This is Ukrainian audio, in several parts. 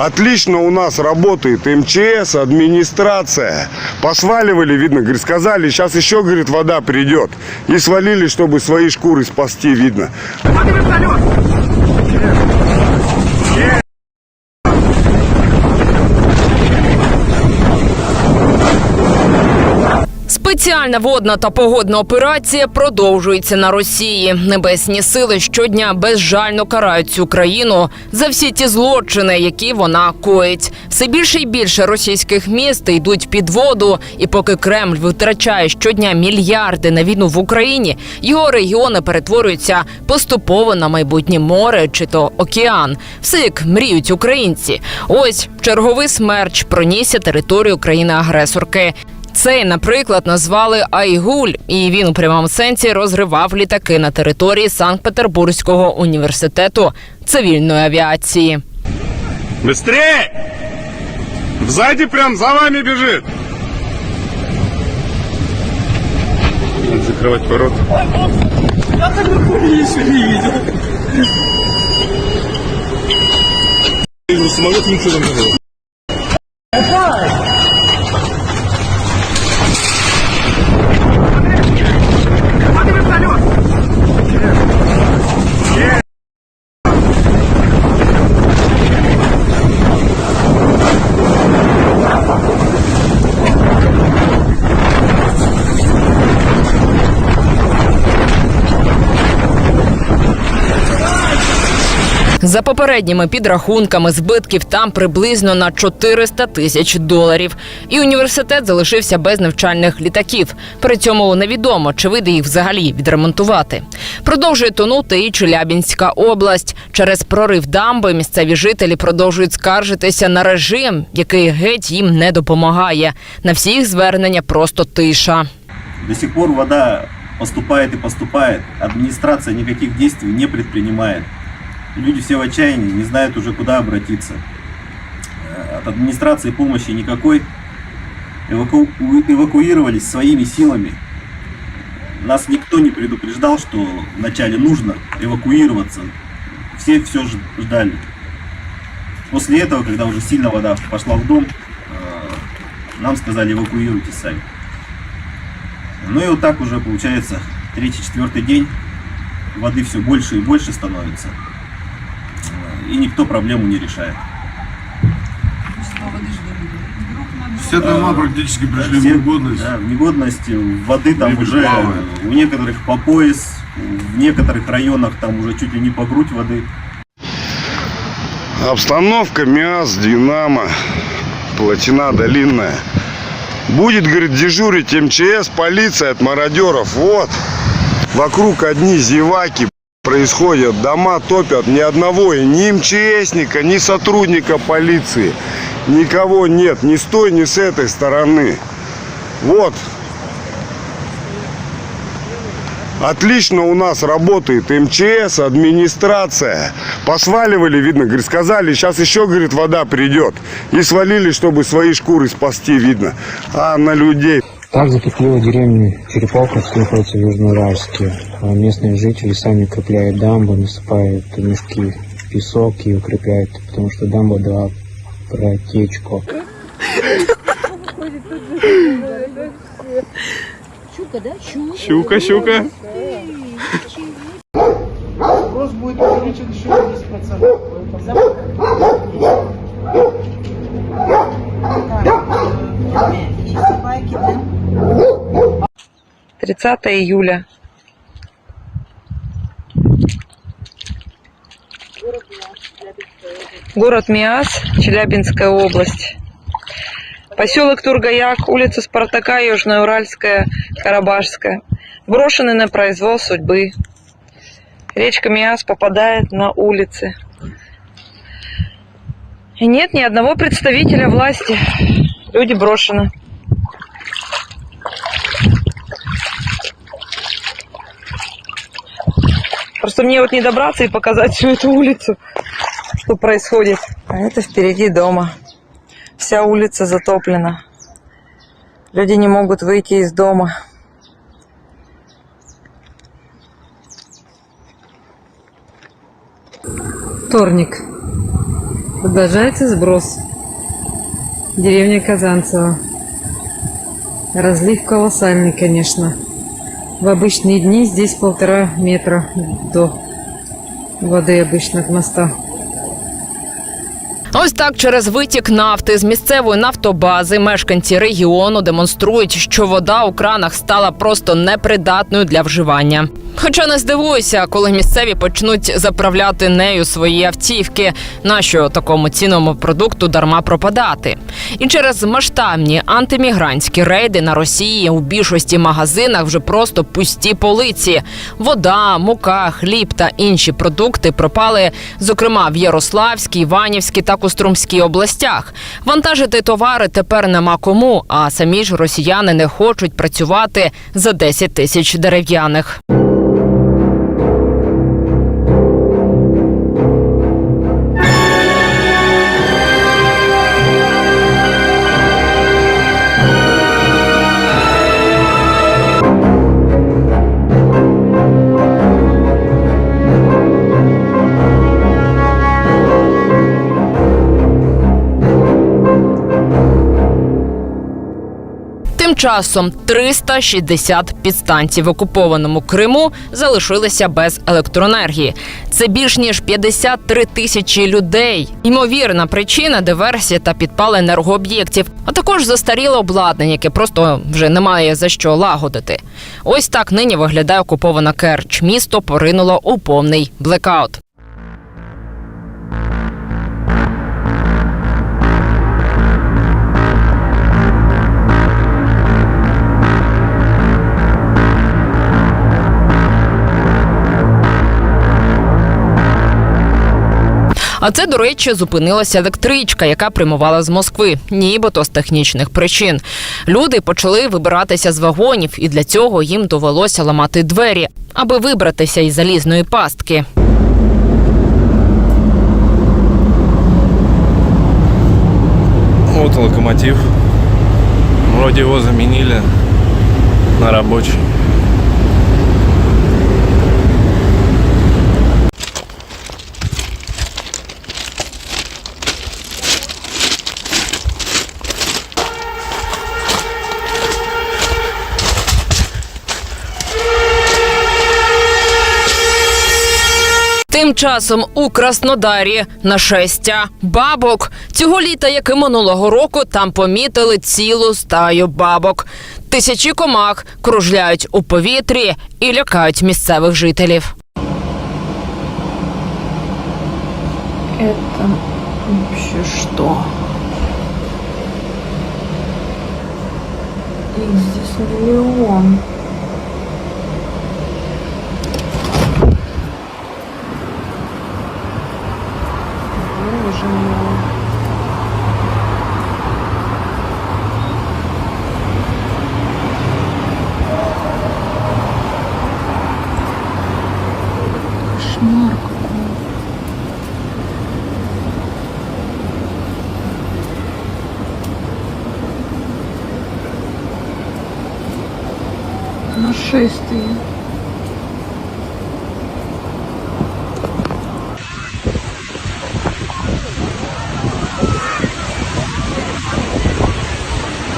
Отлично у нас работает МЧС, администрация. Посваливали, видно, говорит, сказали, сейчас еще, говорит, вода придет. И свалили, чтобы свои шкуры спасти, видно. Спеціальна водна та погодна операція продовжується на Росії. Небесні сили щодня безжально карають цю країну за всі ті злочини, які вона коїть. Все більше і більше російських міст йдуть під воду. І поки Кремль витрачає щодня мільярди на війну в Україні, його регіони перетворюються поступово на майбутнє море чи то океан. Все як мріють українці. Ось черговий смерч пронісся територію країни-агресорки. Цей, наприклад, назвали Айгуль, і він у прямому сенсі розривав літаки на території Санкт-Петербурзького університету цивільної авіації. Быстрее! Сзади прям за вами бежит. Надо закрывать ворота. Самолет ничего там не было. За попередніми підрахунками збитків там приблизно на 400 тисяч доларів. І університет залишився без навчальних літаків. При цьому невідомо, чи вийде їх взагалі відремонтувати. Продовжує тонути і Челябінська область. Через прорив дамби місцеві жителі продовжують скаржитися на режим, який геть їм не допомагає. На всі їх звернення просто тиша. До сих пор вода поступает и поступает. Администрация никаких действий не предпринимает. Люди все в отчаянии, не знают уже куда обратиться. Э, От администрации помощи никакой. Эваку- Эвакуировались своими силами. Нас никто не предупреждал, что вначале нужно эвакуироваться. Все все ждали. После этого, когда уже сильно вода пошла в дом, э, нам сказали эвакуируйтесь сами. Ну и вот так уже получается третий-четвертый день воды все больше и больше становится. Э, И никто проблему не решает. Все дома практически пришли в Все- негодность. да, в негодность воды там Люди уже плавают. у некоторых по пояс, в некоторых районах там уже чуть ли не по грудь воды. Обстановка МИАС, Динамо, Плотина Долинная. Будет, говорит, дежурить МЧС, полиция от мародеров. Вот. Вокруг одни зеваки происходят. Дома топят. Ни одного, ни МЧСника, ни сотрудника полиции. Никого нет. Ни с той, ни с этой стороны. Вот. Отлично у нас работает МЧС, администрация. Посваливали, видно, говорит, сказали, сейчас еще, говорит, вода придет. И свалили, чтобы свои шкуры спасти, видно. А на людей. Так затопила деревню Череповка, что находится в Южноуральске. А Местные жители сами укрепляют дамбу, насыпают мешки в песок и укрепляют, потому что дамба дала протечку. Щука, щука. Спрос будет увеличен еще на 10%. 30 июля. Город Миас, Челябинская область. Поселок Тургаяк, улица Спартака, Южная Уральская, Карабашская. Брошенный на произвол судьбы. Речка Миас попадает на улицы. И нет ни одного представителя власти. Люди брошены. Просто мне вот не добраться и показать всю эту улицу, что происходит. А это впереди дома. Вся улица затоплена. Люди не могут выйти из дома. Вторник. Продолжается сброс. Деревня Казанцево. Разлив колоссальный, конечно. В обычные дни здесь полтора метра до воды обычно от моста. Ось так через витік нафти з місцевої нафтобази мешканці регіону демонструють, що вода у кранах стала просто непридатною для вживання. Хоча не здивуюся, коли місцеві почнуть заправляти нею свої автівки, нащо такому цінному продукту дарма пропадати. І через масштабні антимігрантські рейди на Росії у більшості магазинах вже просто пусті полиці. Вода, мука, хліб та інші продукти пропали, зокрема в Ярославській, Іванівській та Костромській областях. Вантажити товари тепер нема кому, а самі ж росіяни не хочуть працювати за 10 тисяч дерев'яних. Часом 360 підстанцій в окупованому Криму залишилися без електроенергії. Це більш ніж 53 тисячі людей. Ймовірна причина диверсія та підпал енергооб'єктів, а також застаріле обладнання, яке просто вже немає за що лагодити. Ось так нині виглядає окупована Керч. Місто поринуло у повний блекаут. А це, до речі, зупинилася електричка, яка прямувала з Москви, нібито з технічних причин. Люди почали вибиратися з вагонів, і для цього їм довелося ламати двері, аби вибратися із залізної пастки. Вот локомотив. Вроде его заменили на рабочий. Тим часом у Краснодарі нашестя бабок. Цього літа, як і минулого року, там помітили цілу стаю бабок. Тисячі комах кружляють у повітрі і лякають місцевих жителів. Это вообще что? Их здесь миллион. Нашествие.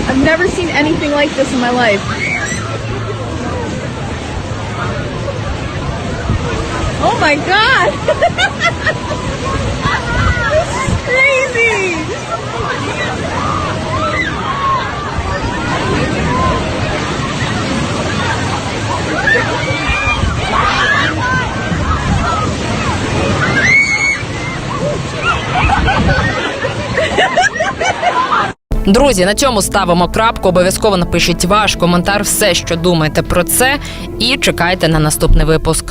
I've never seen anything like this in my life. Oh my god! this is crazy! Друзі, на цьому ставимо крапку. Обов'язково напишіть ваш коментар, все, що думаєте про це, і чекайте на наступний випуск.